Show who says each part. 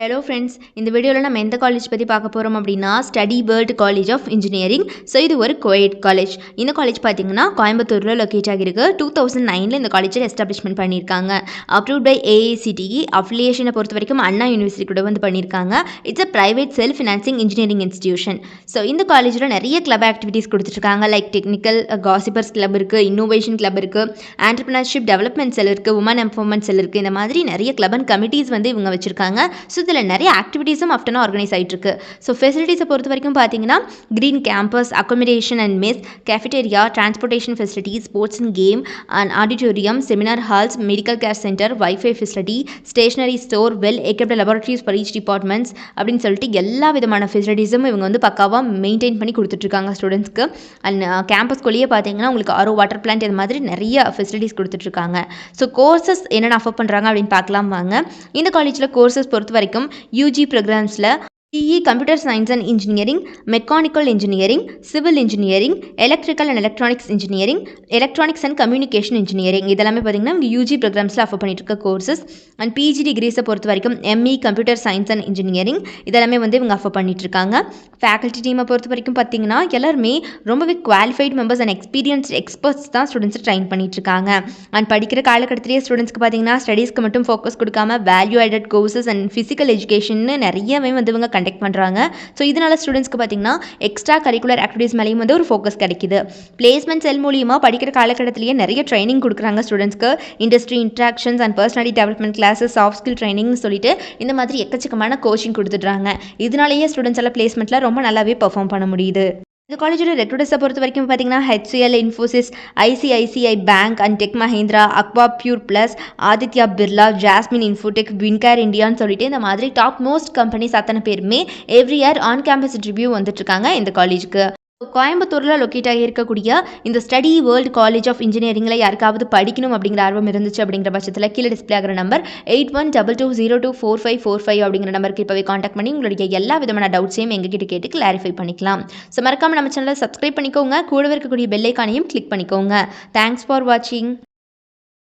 Speaker 1: Hello friends இந்த வீடியோவில் நம்ம எந்த காலேஜ் பற்றி பார்க்க போகிறோம் அப்படின்னா study world college of engineering so இது ஒரு கோயட் காலேஜ் இந்த காலேஜ் பார்த்தீங்கன்னா கோயம்புத்தூரில் லொக்கேட் ஆகிருக்கு டூ தௌசண்ட் நைனில் இந்த காலேஜில் எஸ்டாப்ளிஷ்மெண்ட் பண்ணியிருக்காங்க. அப்ரூவ் பை ஏஐசிடிஇ அஃபிலியேஷனை பொறுத்த வரைக்கும் அண்ணா யூனிவர்சிட்டி கூட வந்து பண்ணியிருக்காங்க. It's a private self financing engineering institution so இந்த காலேஜில் நிறைய கிளப் ஆக்டிவிட்டீஸ் கொடுத்துருக்காங்க லைக் டெக்னிக்கல் காசிபர்ஸ் கிளப் இருக்குது இன்னோவேஷன் கிளப் இருக்குது ஆண்டர்பிரினர்ஷிப் டெவலப்மெண்ட் செல் இருக்குது உமன் எம்பவர்மெண்ட் செல் இருக்குது இந்த மாதிரி நிறைய கிளப் அண்ட் கமிட்டிஸ் வந்து இவங்க வச்சுருக்காங்க. ஸோ இதில் நிறைய ஆக்டிவிட்டீஸும் ஆஃப்டர்னா ஆர்கனைஸ் ஆகிட்டு இருக்கு ஸோ ஃபெசிலிட்டிஸை பொறுத்த வரைக்கும் பார்த்தீங்கன்னா green campus accommodation and mess cafeteria transportation facilities sports and game and auditorium seminar halls medical care centre WiFi facility stationery store well equipped laboratories for each departments அப்படின்னு சொல்லிட்டு எல்லா விதமான ஃபெசிலிட்டிஸும் இவங்க வந்து பக்காவாக மெயின்டைன் பண்ணி கொடுத்துட்ருக்காங்க ஸ்டூடெண்ட்ஸ்க்கு அண்ட் கேம்பஸ்குள்ளேயே uh, பார்த்தீங்கன்னா உங்களுக்கு ஆரோ வாட்டர் பிளான்ட் இது மாதிரி நிறைய ஃபெசிலிட்டிஸ் கொடுத்துட்ருக்காங்க ஸோ கோர்சஸ் என்னென்ன ஆஃபர் பண்ணுறாங்க அப்படின்னு பார்க்கலாம் வாங்க. இந்த காலேஜில் கோர்சஸ் பொறுத்த வரைக்கும் வரைக்கும் UG ப்ரோக்ராம்ஸில் BE computer science and engineering mechanical engineering civil engineering electrical and electronics engineering electronics and communication engineering இதெல்லாமே பார்த்தீங்கன்னா இங்கே யூஜி ப்ரோக்ராம்ஸில் ஆஃபர் பண்ணிட்டு இருக்க கோர்சஸ் அண்ட் பிஜி டிகிரிஸை பொறுத்த வரைக்கும் ME computer science and engineering இதெல்லாமே வந்து இவங்க ஆஃபர் பண்ணிட்டுருக்காங்க ஃபேக்கல்ட்டி டீமை பொறுத்த வரைக்கும் பார்த்தீங்கன்னா எல்லாருமே ரொம்பவே qualified members and experience experts தான் ஸ்டூடெண்ட்ஸை ட்ரைன் பண்ணிட்டுருக்காங்க அண்ட் படிக்கிற காலகட்டத்திலேயே ஸ்டூடெண்ட்ஸ்க்கு பார்த்தீங்கன்னா ஸ்டடீஸ்க்கு மட்டும் ஃபோக்கஸ் கொடுக்காம value added courses and physical education நிறையவே வந்து இவங்க கண்டக்ட் பண்ணுறாங்க ஸோ இதனால் ஸ்டூடெண்ட்ஸ்க்கு பார்த்தீங்கன்னா எக்ஸ்ட்ரா கரிக்குலர் ஆக்டிவிட்டீஸ் மேலேயும் வந்து ஒரு ஃபோக்கஸ் கிடைக்குது. பிளேஸ்மெண்ட் செல் மூலியமாக படிக்கிற காலகட்டத்திலேயே நிறைய ட்ரைனிங் கொடுக்குறாங்க ஸ்டூடெண்ட்ஸ்க்கு industry interactions and personality development classes soft skill ட்ரைனிங்னு சொல்லிட்டு இந்த மாதிரி எக்கச்சக்கமான கோச்சிங் கொடுத்துட்றாங்க. இதனாலேயே ஸ்டூடெண்ட்ஸ் எல்லாம் பிளேஸ்மெண்ட்டில் ரொம்ப நல்லாவே பர்ஃபார்ம் பண்ண முடியுது. இந்த காலேஜோட ரெக்ரூட்டர்ஸை பொறுத்த வரைக்கும் பார்த்தீங்கன்னா HCL Infosys ICICI bank and Tech Mahindra aqua pure plus Aditya Birla Jasmine Infotech Wincare இந்தியான்னு சொல்லிட்டு இந்த மாதிரி டாப் மோஸ்ட் கம்பெனிஸ் அத்தனை பேருமே every year on campus interview வந்துட்டுருக்காங்க இந்த காலேஜுக்கு. கோயம்புத்தூரில் லொக்கேட் ஆகி இருக்கக்கூடிய இந்த ஸ்டடி வேர்ல்டு காலேஜ் ஆஃப் இன்ஜினியரிங்கில் யாருக்காவது படிக்கணும் அப்படிங்கிற ஆர்வம் இருந்துச்சு அப்படிங்கிற பட்சத்தில் கீழே டிஸ்பிளே ஆகிற number eight one double two zero two four five four five அப்படிங்கிற நம்பருக்கு இப்போவே காண்டாக்ட் பண்ணி உங்களுடைய எல்லா விதமான டவுட்ஸையும் எங்ககிட்ட கேட்டு கிளாரிஃபை பண்ணிக்கலாம். ஸோ மறக்காமல் நம்ம சேனலை சப்ஸ்கிரைப் பண்ணிக்கோங்க. கூடவே இருக்கக்கூடிய பெல்லைக்கானையும் கிளிக் பண்ணிக்கோங்க. தேங்க்ஸ் ஃபார் வாட்சிங்